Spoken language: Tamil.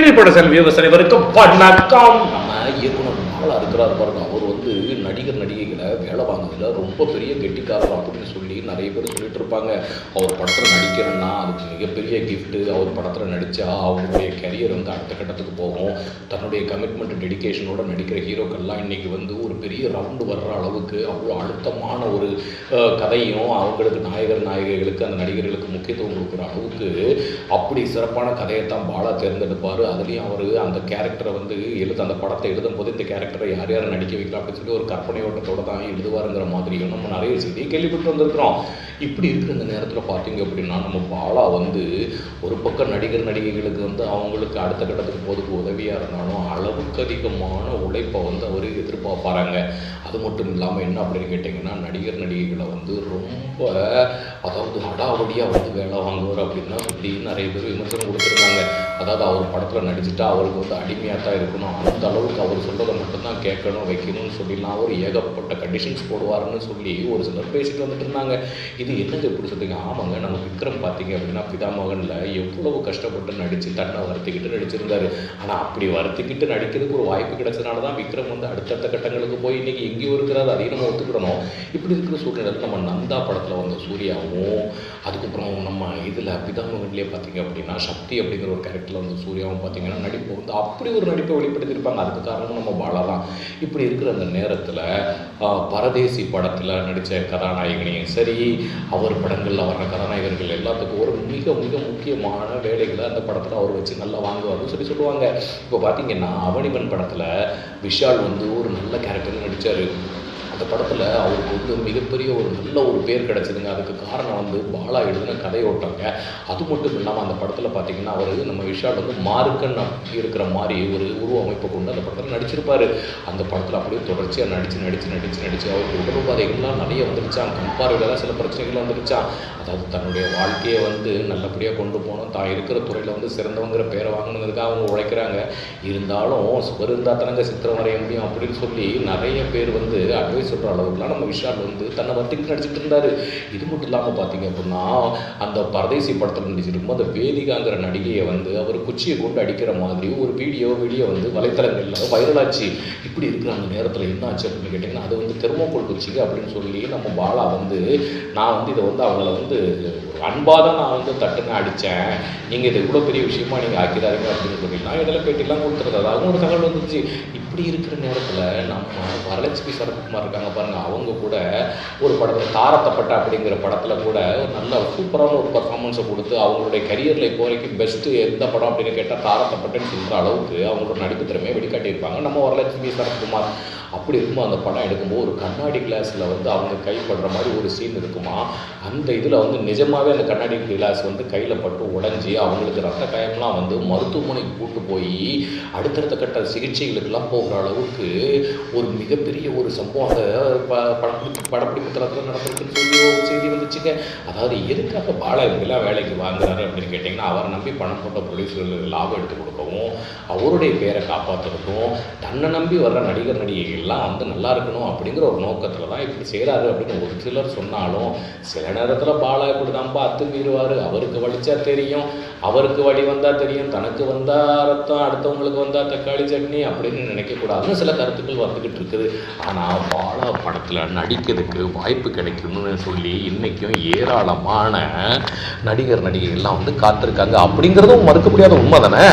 டிவி படசல் விவசாயம் இவருக்கு வணக்கம் நம்ம இயக்குனர். பாலா இருக்கிறார் பாருங்க. அவர் வந்து நடிகர் நடிகைகளை வேலை வாங்கினதில் ரொம்ப பெரிய கெட்டிக்காரர் அப்படின்னு சொல்லி நிறைய பேர் சொல்லிட்டு இருப்பாங்க. அவர் படத்தில் நடிக்கிறேன்னா அதுக்கு மிகப்பெரிய கிஃப்ட்டு அவர் படத்தில் நடித்தா அவருடைய கரியர் வந்து அடுத்த கட்டத்துக்கு போகும். தன்னுடைய கமிட்மெண்ட் டெடிக்கேஷனோட நடிக்கிற ஹீரோக்கள்லாம் இன்னைக்கு வந்து ஒரு பெரிய ரவுண்டு வர்ற அளவுக்கு அவ்வளோ அழுத்தமான ஒரு கதையும் அவங்களுக்கு நாயகர் நாயகிகளுக்கு அந்த நடிகர்களுக்கு முக்கியத்துவம் கொடுக்குற அளவுக்கு அப்படி சிறப்பான கதையை தான் பாலா தேர்ந்தெடுப்பார். அதுலேயும் அவர் அந்த கேரக்டரை வந்து எழுத அந்த படத்தை எழுதும் போது இந்த கேரக்டர் யார் யார் நடிக்க வைக்கலாம் அப்படின்னு சொல்லி ஒரு கற்பனை ஓட்டத்தோட தான் எழுதுவாருங்கிற மாதிரியும் நம்ம நிறைய செய்தி கேள்விப்பட்டு வந்திருக்கிறோம். இப்படி இருக்கிற இந்த நேரத்தில் பார்த்தீங்க அப்படின்னா நம்ம பாலா வந்து ஒரு பக்கம் நடிகர் நடிகைகளுக்கு வந்து அவங்களுக்கு அடுத்த கட்டத்துக்கு போதுக்கு உதவியாக இருந்தாலும் அளவுக்கு அதிகமான உழைப்பை வந்து அவர் எதிர்பார்ப்பாராங்க. அது மட்டும் இல்லாமல் என்ன அப்படின்னு கேட்டிங்கன்னா நடிகர் நடிகைகளை வந்து ரொம்ப அதாவது அடாவடியாக வந்து வேலை வாங்குவார் அப்படின்னா இப்படின்னு நிறைய பேர் விமர்சனம் கொடுத்துருக்காங்க அதாவது அவர் படத்தில் நடிச்சுட்டா அவருக்கு வந்து அடிமையாக தான் இருக்கணும். அந்த அளவுக்கு அவர் சொல்கிறத மட்டும்தான் கேட்கணும் வைக்கணும்னு சொல்லிலாம் அவர் ஏகப்பட்ட கண்டிஷன்ஸ் போடுவாருன்னு சொல்லி ஒரு சிலர் பேசிட்டு வந்துட்டு இருந்தாங்க. இது என்னது இப்படி சொல்றீங்க? ஆமாங்க நம்ம விக்ரம் பார்த்தீங்க அப்படின்னா பிதாமகனில் எவ்வளவு கஷ்டப்பட்டு நடித்து தன்னை வருத்திக்கிட்டு நடிச்சிருந்தாரு. ஆனால் அப்படி வருத்திக்கிட்டு நடிக்கிறதுக்கு ஒரு வாய்ப்பு கிடைச்சதுனால தான் விக்ரம் வந்து அடுத்தடுத்த கட்டங்களுக்கு போய் இன்னைக்கு எங்கேயோ இருக்கிறாரு அதையும் நம்ம ஒத்துக்கிடணும் இப்படி இருக்கிற சூழ்நிலையில் நம்ம நந்தா படத்தில் வந்த சூர்யாவும் அதுக்கப்புறம் நம்ம இதில் பிதாமகன்லேயே பார்த்தீங்க அப்படின்னா சக்தி அப்படிங்கிற ஒரு கேரக்டரில் வந்து சூர்யாவும் பார்த்திங்கன்னா நடிப்பு வந்து அப்படி ஒரு நடிப்பை வெளிப்படுத்தியிருப்பாங்க. அதுக்கு காரணம் நம்ம பாலா தான். இப்படி இருக்கிற அந்த நேரத்தில் பரதேசி படத்தில் நடித்த கதாநாயகனையும் சரி அவர் படங்களில் வர்ற கதாநாயகர்கள் எல்லாத்துக்கும் ஒரு மிக மிக முக்கியமான வேலைகளை அந்த படத்தில் அவர் வச்சு நல்லா வாங்குவார்னு சொல்லி சொல்லுவாங்க. இப்போ பார்த்தீங்கன்னா அவனிவன் படத்தில் விஷால் வந்து ஒரு நல்ல கேரக்டர் நடித்தார் அந்த படத்தில் அவருக்கு வந்து மிகப்பெரிய ஒரு நல்ல ஒரு பேர் கிடச்சிதுங்க. அதுக்கு காரணம் வந்து பாலா எழுதின கதையோட்டங்க. அது மட்டும் இல்லாமல் அந்த படத்தில் பார்த்தீங்கன்னா அவர் நம்ம விஷால் வந்து மார்க்கன் இருக்கிற மாதிரி ஒரு உருவ அமைப்பை கொண்டு அந்த படத்தில் நடிச்சிருப்பாரு. அந்த படத்தில் அப்படியே தொடர்ச்சியாக நடித்து நடித்து நடித்து நடித்து அவருக்கு உடல்பாதைகள்லாம் நிறைய வந்துருச்சான் கண் சில பிரச்சனைகள் வந்துருச்சான் அதாவது தன்னுடைய வாழ்க்கையை வந்து நல்லபடியாக கொண்டு போகணும். தான் இருக்கிற துறையில் வந்து சிறந்தவங்கிற பேரை வாங்கணுங்கிறதுக்காக அவங்க உழைக்கிறாங்க. இருந்தாலும் சுவர் இருந்தால் தானங்க சித்திரம் வரைய முடியும் அப்படின்னு சொல்லி நிறைய பேர் வந்து அட்வைஸ் சொல்கிற அளவுக்குலாம் நம்ம விஷால் வந்து தன்னை வட்டிக்கு நடிச்சிட்டு இருந்தார். இது மட்டும் இல்லாமல் பார்த்தீங்க அப்படின்னா அந்த பரதேசி படத்தில் நடிச்சிருக்கும் அந்த வேதிகாங்கிற நடிகையை வந்து அவர் குச்சியை கொண்டு அடிக்கிற மாதிரி ஒரு வீடியோ வீடியோ வந்து வலைத்தளங்களில் வைரலாச்சு இப்படி இருக்கிற அந்த நேரத்தில் என்ன ஆச்சு அப்படின்னு கேட்டிங்கன்னா அது வந்து தெர்மோகோல் குச்சிக்கு அப்படின்னு சொல்லி நம்ம பாலா வந்து நான் வந்து இதை வந்து அவங்கள வந்து அன்பாக தான் நான் வந்து தட்டுன்னு அடித்தேன் நீங்கள் இது இவ்வளோ பெரிய விஷயமா நீங்கள் ஆக்கிறாருங்க அப்படின்னு சொல்லி நான் இடையில பேட்டிலாம் கொடுத்துருது அதாவது ஒரு தகவல் வந்துச்சு. இப்படி இருக்கிற நேரத்தில் நம்ம வரலட்சுமி சரத்குமார் இருக்காங்க பாருங்கள் அவங்க கூட ஒரு படத்தில் தாரத்தப்பட்ட அப்படிங்கிற படத்தில் கூட நல்ல சூப்பரான ஒரு பர்ஃபார்மன்ஸை கொடுத்து அவங்களுடைய கரியரில் இப்போ வரைக்கும் பெஸ்ட்டு எந்த படம் அப்படின்னு கேட்டால் தாரத்தப்பட்டன்னு சொல்கிற அளவுக்கு அவங்களோட நடிப்பு திறமையை வெளிக்காட்டியிருப்பாங்க. நம்ம வரலட்சுமி சரத்குமார் அப்படி இருக்கும்போது அந்த படம் எடுக்கும்போது ஒரு கண்ணாடி கிளாஸில் வந்து அவங்க கைப்படுற மாதிரி ஒரு சீன் இருக்குமா? அந்த இதில் வந்து நிஜமாகவே அந்த கண்ணாடி கிளாஸ் வந்து கையில் பட்டு உடஞ்சி அவங்களுக்கு ரத்த காயம்லாம் வந்து மருத்துவமனைக்கு கூட்டு போய் அடுத்தடுத்த கட்ட சிகிச்சைகளுக்கெல்லாம் போகிற அளவுக்கு ஒரு மிகப்பெரிய ஒரு சம்பவம் அந்த ப- படப்பிடிப்பு படப்பிடிப்பு தளத்தில் நடந்திருக்குன்னு சொல்லி ஒரு செய்தி வந்துச்சுங்க. அதாவது எதுக்காக பாலா இப்படிலாம் வேலைக்கு வாங்குறாரு அப்படின்னு கேட்டிங்கன்னா அவரை நம்பி பணம் போட்ட ப்ரொடியூசர்களுக்கு லாபம் எடுத்து கொடுக்கவும் அவருடைய பேரை காப்பாற்றுறதும் தன்னை நம்பி வர்ற நடிகர் நடிகைகள்லாம் வந்து நல்லா இருக்கணும் அப்படிங்கிற ஒரு நோக்கத்தில் தான் இப்படி செய்கிறாரு அப்படின்னு ஒரு சிலர் சொன்னாலும் சில நேரத்தில் பாலா இப்படி தான்ப்பா அத்துமீறுவார் அவருக்கு வலிச்சா தெரியும். அவருக்கு வழி வந்தால் தெரியும். தனக்கு வந்தால் ரத்தம் அடுத்தவங்களுக்கு வந்தால் தக்காளி சட்னி அப்படின்னு நினைக்கக்கூடாதுன்னு சில கருத்துக்கள் வந்துக்கிட்டு இருக்குது. ஆனால் பாலா படத்தில் நடிக்கிறதுக்கு வாய்ப்பு கிடைக்கும்னு சொல்லி இன்றைக்கும் ஏராளமான நடிகர் நடிகைகள்லாம் வந்து காத்திருக்காங்க. அப்படிங்கிறதும் மறுக்க முடியாத உண்மை தானே?